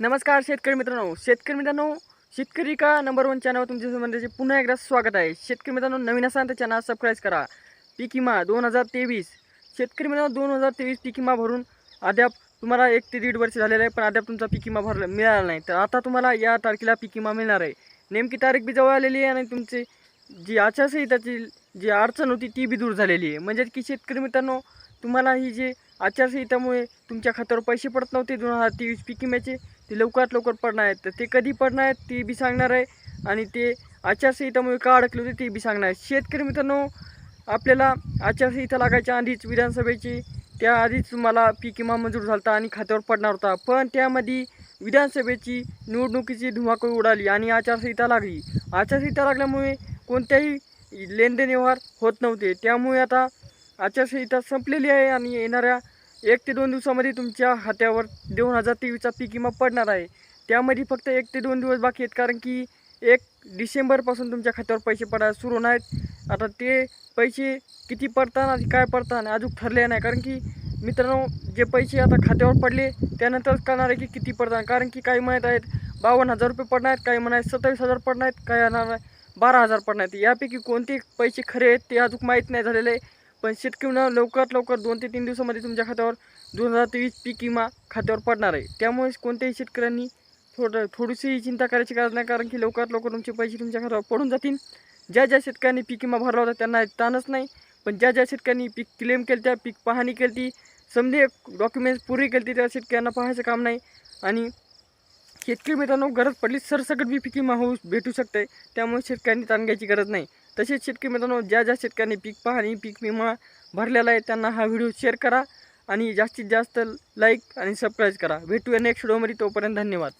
नमस्कार शेतकरी मित्रांनो. शेतकरी मित्रांनो शेतकरी का नंबर वन चॅनल तुमच्या संबंधाचे पुन्हा एकदा स्वागत आहे. शेतकरी मित्रांनो नवीन असाल तर चॅनल सबस्क्राईब करा. पीक विमा दोन हजार तेवीस. शेतकरी मित्रांनो दोन हजार तेवीस पीक विमा भरून अद्याप तुम्हाला एक ते दीड वर्ष झालेलं आहे पण अद्याप तुमचा पीक विमा भरला मिळाला नाही. तर आता तुम्हाला या तारखेला पीक विमा मिळणार आहे. नेमकी तारीख बी जवळ आलेली आहे आणि तुमची जी आचारसंहिताची जी अडचण होती ती बी दूर झालेली आहे. म्हणजे की शेतकरी मित्रांनो तुम्हाला ही जी आचारसंहितामुळे तुमच्या खात्यावर पैसे पडत नव्हते दोन हजार तेवीस पीक विम्याचे ते लवकरात लवकर पडणार आहेत. तर ते कधी पडणार आहेत ते बी सांगणार आहे. आणि ते आचारसंहितामुळे का अडकले होते ते बी सांगणार आहे. शेतकरी मित्रांनो आपल्याला आचारसंहिता लागायच्या आधीच विधानसभेची त्याआधीच तुम्हाला पीक विमा मंजूर झाला होता आणि खात्यावर पडणार होता. पण त्यामध्ये विधानसभेची निवडणुकीची धुमाकूळ उडाली आणि आचारसंहिता लागली. आचारसंहिता लागल्यामुळे कोणत्याही लेनदेन व्यवहार होत नव्हते. त्यामुळे आता आचारसंहिता संपलेली आहे आणि येणाऱ्या एक ते दोन दिवसामध्ये तुमच्या खात्यावर दोन हजार तेवीसचा पीक विमा पडणार आहे. त्यामध्ये फक्त एक ते दोन दिवस बाकी आहेत कारण की एक डिसेंबरपासून तुमच्या खात्यावर पैसे पडायला सुरू होणार आहेत आता ते पैसे किती पडतात आणि काय पडतात अजून ठरले नाही कारण की मित्रांनो जे पैसे आता खात्यावर पडले त्यानंतर करणार आहे की किती पडतात कारण की काही म्हणत आहेत बावन्न हजार रुपये पडणार आहेत काही म्हणत सत्तावीस हजार पडणार आहेत काही येणार बारा हजार पडणार आहेत. यापैकी कोणते पैसे खरे आहेत ते अजून माहीत नाही झालेले आहे. पण शेतकऱ्यांना लवकरात लवकर दोन ते तीन दिवसामध्ये तुमच्या खात्यावर दोन हजार तेवीस पीक विमा खात्यावर पडणार आहे. त्यामुळे कोणत्याही शेतकऱ्यांनी थोडं थोडीशी चिंता करायची गरज नाही कारण की लवकरात लवकर तुमचे पैसे तुमच्या खात्यावर पडून जातील. ज्या ज्या शेतकऱ्यांनी पीक विमा भरला होता त्यांना ताणच नाही. पण ज्या ज्या शेतकऱ्यांनी पीक क्लेम केली त्या पीक पाहणी केली ती समजे डॉक्युमेंट्स पुरी केली त्या शेतकऱ्यांना पाहायचं काम नाही. आणि शेतकरी मित्रांनो गरज पडली सरसकट बी पीक विमा होऊ भेटू शकते त्यामुळे शेतकऱ्यांनी ताण घ्यायची गरज नाही. तसेच शेतकरी मित्रांनो ज्या ज्या शेतकऱ्यांनी पीक पाहणी पीक विमा भरलेला आहे त्यांना हा व्हिडिओ शेअर करा आणि जास्तीत जास्त लाईक आणि सबस्क्राईब करा. भेटूया नेक्स्ट व्हिडिओमध्ये तोपर्यंत धन्यवाद.